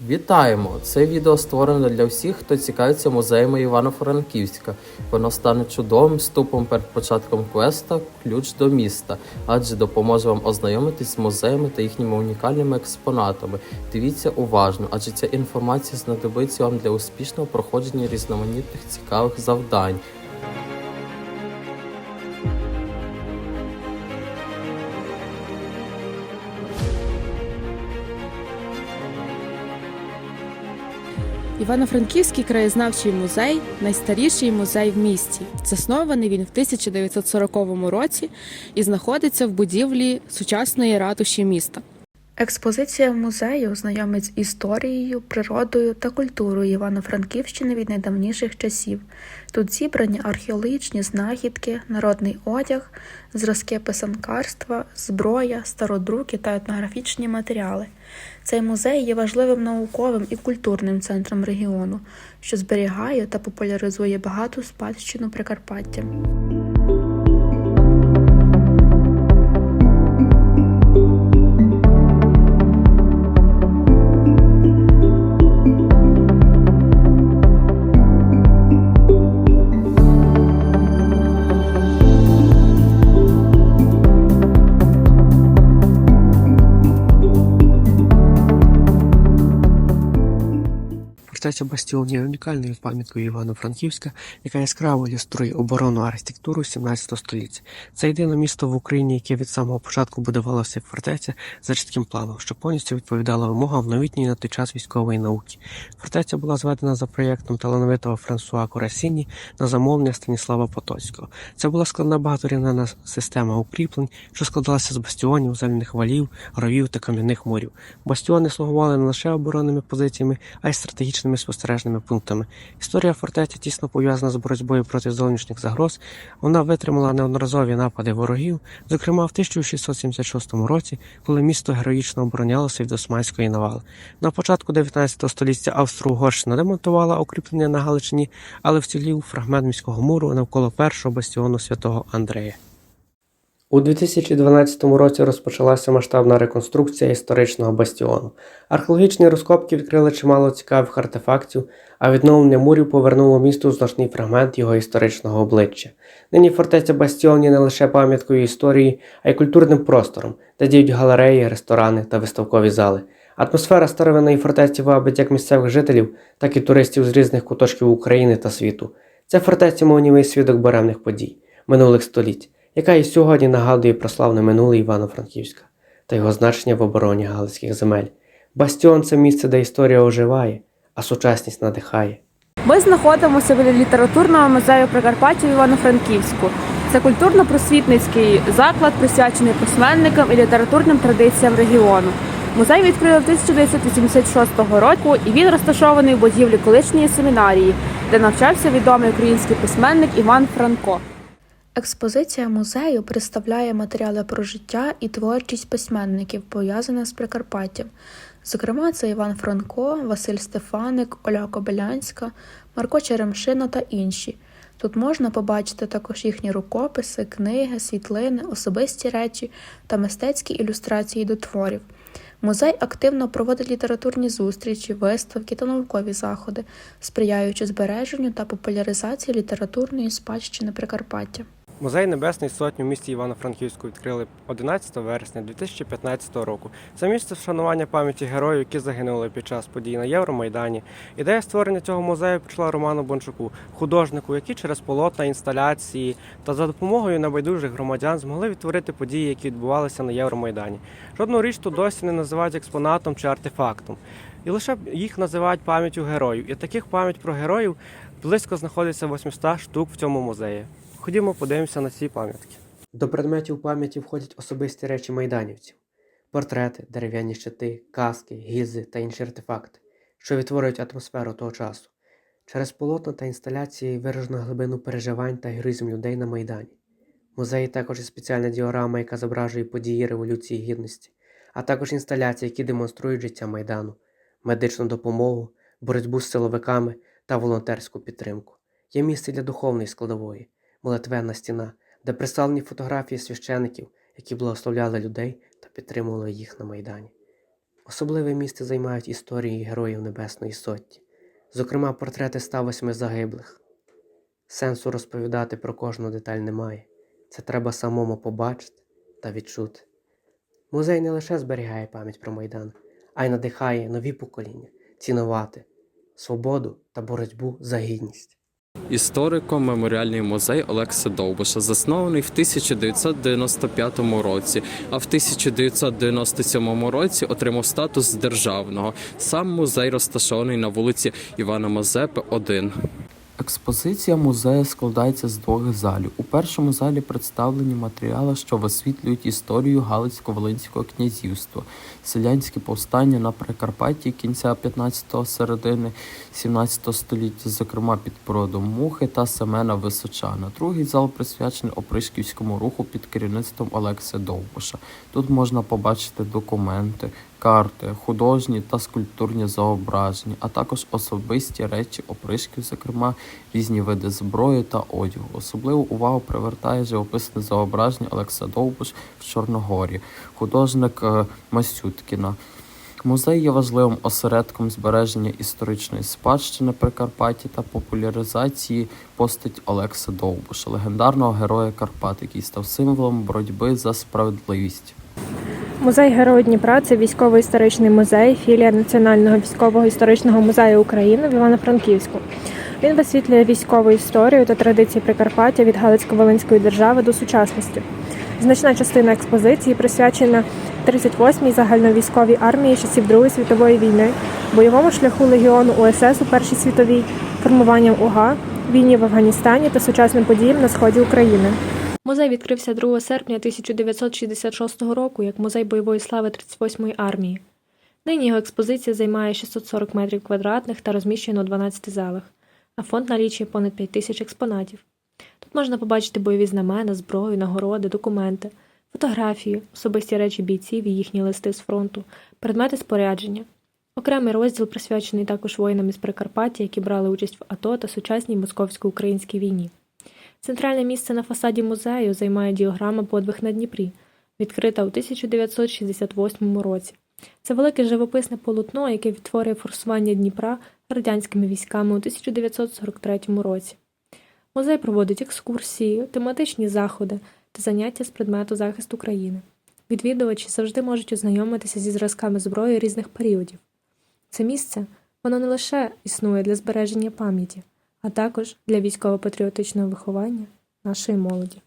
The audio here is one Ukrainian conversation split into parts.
Вітаємо! Це відео створено для всіх, хто цікавиться музеями Івано-Франківська. Воно стане чудовим ступом перед початком квеста Ключ до міста, адже допоможе вам ознайомитись з музеями та їхніми унікальними експонатами. Дивіться уважно, адже ця інформація знадобиться вам для успішного проходження різноманітних цікавих завдань. Івано-Франківський краєзнавчий музей найстаріший музей в місті. Заснований він в 1940 році і знаходиться в будівлі сучасної ратуші міста. Експозиція музею знайомить з історією, природою та культурою Івано-Франківщини від найдавніших часів. Тут зібрані археологічні знахідки, народний одяг, зразки писанкарства, зброя, стародруки та етнографічні матеріали. Цей музей є важливим науковим і культурним центром регіону, що зберігає та популяризує багату спадщину Прикарпаття. Фортеця Бастіон є унікальною пам'яткою Івано-Франківська, яка яскраво ілюструє оборонну архітектуру 17 століття. Це єдине місто в Україні, яке від самого початку будувалося як фортеця за чітким планом, що повністю відповідало вимогам новітньої на той час військової науки. Фортеця була зведена за проєктом талановитого Франсуа Курасіні на замовлення Станіслава Потоцького. Це була складна багаторівневна система укріплень, що складалася з бастіонів, зелених валів, ровів та кам'яних мурів. Бастіони слугували не лише оборонними позиціями, а й стратегічними спостережними пунктами. Історія фортеці тісно пов'язана з боротьбою проти зовнішніх загроз. Вона витримала неодноразові напади ворогів, зокрема в 1676 році, коли місто героїчно оборонялося від османської навали. На початку 19 століття Австро-Угорщина демонтувала укріплення на Галичині, але вцілів фрагмент міського муру навколо першого бастіону святого Андрея. У 2012 році розпочалася масштабна реконструкція історичного бастіону. Археологічні розкопки відкрили чимало цікавих артефактів, а відновлення мурів повернуло місту значний фрагмент його історичного обличчя. Нині фортеця Бастіон є не лише пам'яткою історії, а й культурним простором, де діють галереї, ресторани та виставкові зали. Атмосфера старовинної фортеці вабить як місцевих жителів, так і туристів з різних куточків України та світу. Ця фортеця мовнівий свідок буремних подій минулих століть яка і сьогодні нагадує про славне минуле Івано-Франківська та його значення в обороні галицьких земель. Бастіон це місце, де історія оживає, а сучасність надихає. Ми знаходимося біля літературного музею Прикарпаття в Івано-Франківську. Це культурно-просвітницький заклад, присвячений письменникам і літературним традиціям регіону. Музей відкрили 1986 року і він розташований у будівлі колишньої семінарії, де навчався відомий український письменник Іван Франко. Експозиція музею представляє матеріали про життя і творчість письменників, пов'язаних з Прикарпаттям. Зокрема, це Іван Франко, Василь Стефаник, Оля Кобилянська, Марко Черемшина та інші. Тут можна побачити також їхні рукописи, книги, світлини, особисті речі та мистецькі ілюстрації до творів. Музей активно проводить літературні зустрічі, виставки та наукові заходи, сприяючи збереженню та популяризації літературної спадщини Прикарпаття. Музей Небесної Сотні в місті Івано-Франківську відкрили 11 вересня 2015 року. Це місце вшанування пам'яті героїв, які загинули під час подій на Євромайдані. Ідея створення цього музею прийшла Роману Бончуку, художнику, який через полотна, інсталяції та за допомогою небайдужих громадян змогли відтворити події, які відбувалися на Євромайдані. Жодну річ тут досі не називають експонатом чи артефактом. І лише їх називають пам'яттю героїв. І таких пам'ять про героїв близько знаходиться 800 штук в цьому музеї. Ходімо, подивимося на ці пам'ятки. До предметів пам'яті входять особисті речі майданівців, портрети, дерев'яні щити, каски, гільзи та інші артефакти, що відтворюють атмосферу того часу. Через полотна та інсталяції виражено глибину переживань та героїзм людей на Майдані. В музеї також є спеціальна діорама, яка зображує події Революції Гідності, а також інсталяції, які демонструють життя Майдану, медичну допомогу, боротьбу з силовиками та волонтерську підтримку. Є місце для духовної складової молитвенна стіна, де представлені фотографії священиків, які благословляли людей та підтримували їх на Майдані. Особливе місце займають історії героїв Небесної Сотні, зокрема портрети 108 загиблих. Сенсу розповідати про кожну деталь немає. Це треба самому побачити та відчути. Музей не лише зберігає пам'ять про Майдан, а й надихає нові покоління цінувати свободу та боротьбу за гідність. Історико-меморіальний музей Олекса Довбуша, заснований в 1995 році, а в 1997 році отримав статус державного. Сам музей розташований на вулиці Івана Мазепи, 1. Експозиція музею складається з двох залів. У першому залі представлені матеріали, що висвітлюють історію Галицько-Волинського князівства, селянські повстання на Прикарпатті кінця 15-го середини 17 століття, зокрема під породом Мухи та Семена Височана. Другий зал присвячений опришківському руху під керівництвом Олекси Довбуша. Тут можна побачити документи, карти, художні та скульптурні зображення, а також особисті речі опришків, зокрема різні види зброї та одягу. Особливу увагу привертає живописне зображення Олекса Довбуш в Чорногорі, художник е, Масюткіна. Музей є важливим осередком збереження історичної спадщини Прикарпаття та популяризації постать Олекса Довбуша, легендарного героя Карпат, який став символом боротьби за справедливість. Музей Герою Дніпра це військово-історичний музей, філія Національного військового історичного музею України в Івано-Франківську. Він висвітлює військову історію та традиції Прикарпаття від Галицько-Волинської держави до сучасності. Значна частина експозиції присвячена 38-й загальновійськовій армії часів Другої світової війни, бойовому шляху легіону УСС у Першій світовій, формуванням УГА, війні в Афганістані та сучасним подіям на сході України. Музей відкрився 2 серпня 1966 року як музей бойової слави 38-ї армії. Нині його експозиція займає 640 метрів квадратних та розміщена у 12 залах, а фонд налічує понад 5 тисяч експонатів. Тут можна побачити бойові знамена, зброю, нагороди, документи, фотографії, особисті речі бійців і їхні листи з фронту, предмети спорядження. Окремий розділ присвячений також воїнам із Прикарпаття, які брали участь в АТО та сучасній московсько-українській війні. Центральне місце на фасаді музею займає діаграма Подвиг на Дніпрі, відкрита у 1968 році. Це велике живописне полотно, яке відтворює форсування Дніпра радянськими військами у 1943 році. Музей проводить екскурсії, тематичні заходи та заняття з предмету захисту країни. Відвідувачі завжди можуть ознайомитися зі зразками зброї різних періодів. Це місце воно не лише існує для збереження пам'яті, а також для військово-патріотичного виховання нашої молоді.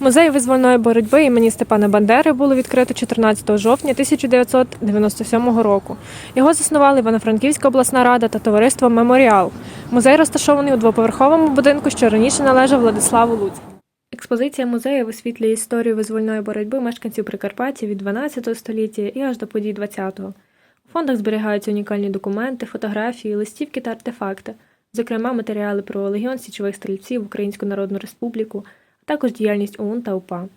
Музей визвольної боротьби імені Степана Бандери було відкрито 14 жовтня 1997 року. Його заснували Івано-Франківська обласна рада та товариство Меморіал. Музей розташований у двоповерховому будинку, що раніше належав Владиславу Луцькому. Експозиція музею висвітлює історію визвольної боротьби мешканців Прикарпаття від 12 століття і аж до подій 20-го. У фондах зберігаються унікальні документи, фотографії, листівки та артефакти, зокрема матеріали про Легіон Січових стрільців, Українську Народну Республіку, а також діяльність ОУН та УПА.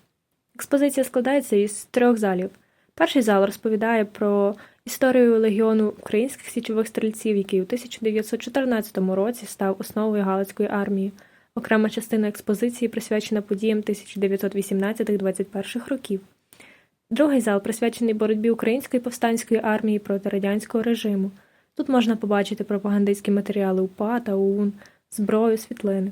Експозиція складається із трьох залів. Перший зал розповідає про історію Легіону українських січових стрільців, який у 1914 році став основою Галицької армії. Окрема частина експозиції присвячена подіям 1918-21 років. Другий зал присвячений боротьбі української повстанської армії проти радянського режиму. Тут можна побачити пропагандистські матеріали УПА та ОУН, зброю, світлини.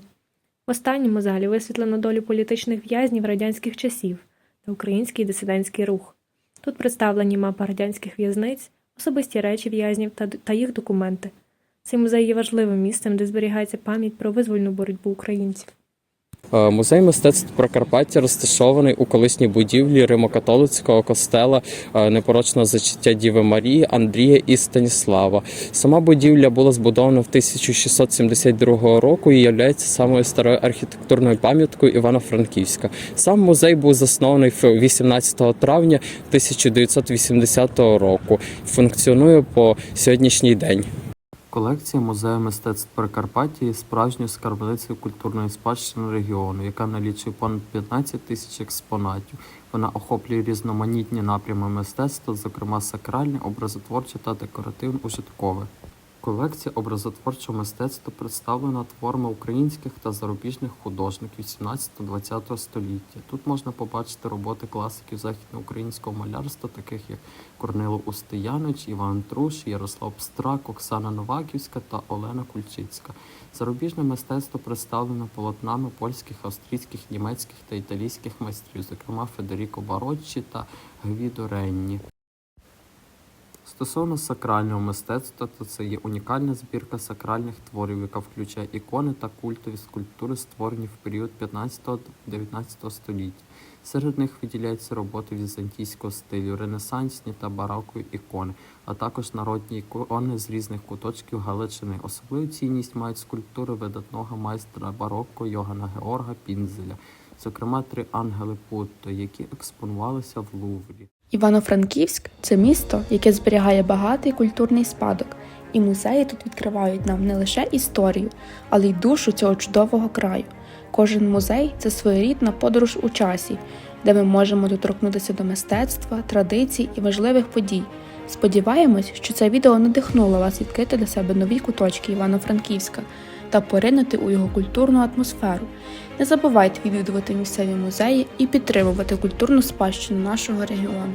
В останньому залі висвітлено долю політичних в'язнів радянських часів та український дисидентський рух. Тут представлені мапа радянських в'язниць, особисті речі в'язнів та їх документи. Цей музей є важливим місцем, де зберігається пам'ять про визвольну боротьбу українців. Е, Музей мистецтв Прикарпаття розташований у колишній будівлі Римокатолицького костела е, непорочного зачаття Діви Марії, Андрія і Станіслава. Сама будівля була збудована в 1672 року і є самою старою архітектурною пам'яткою Івано-Франківська. Сам музей був заснований в 18 травня 1980 року. Функціонує по сьогоднішній день. Колекція музею мистецтв Прикарпаття є справжньою скарбницею культурної спадщини регіону, яка налічує понад 15 тисяч експонатів. Вона охоплює різноманітні напрями мистецтва, зокрема сакральне, образотворче та декоративно-ужиткове. Колекції образотворчого мистецтва представлена творами українських та зарубіжних художників 17-20 століття. Тут можна побачити роботи класиків західноукраїнського малярства, таких як Корнило Устиянович, Іван Труш, Ярослав Пстрак, Оксана Новаківська та Олена Кульчицька. Зарубіжне мистецтво представлено полотнами польських, австрійських, німецьких та італійських майстрів, зокрема Федеріко Бароччі та Гвідо Ренні. Стосовно сакрального мистецтва, то це є унікальна збірка сакральних творів, яка включає ікони та культові скульптури, створені в період 15-19 століття. Серед них виділяються роботи візантійського стилю, ренесансні та барокові ікони, а також народні ікони з різних куточків Галичини. Особливу цінність мають скульптури видатного майстра барокко Йогана Георга Пінзеля, зокрема три ангели Путто, які експонувалися в Луврі. Івано-Франківськ це місто, яке зберігає багатий культурний спадок, і музеї тут відкривають нам не лише історію, але й душу цього чудового краю. Кожен музей це своєрідна подорож у часі, де ми можемо доторкнутися до мистецтва, традицій і важливих подій. Сподіваємось, що це відео надихнуло вас відкрити для себе нові куточки Івано-Франківська та поринути у його культурну атмосферу. Не забувайте відвідувати місцеві музеї і підтримувати культурну спадщину нашого регіону.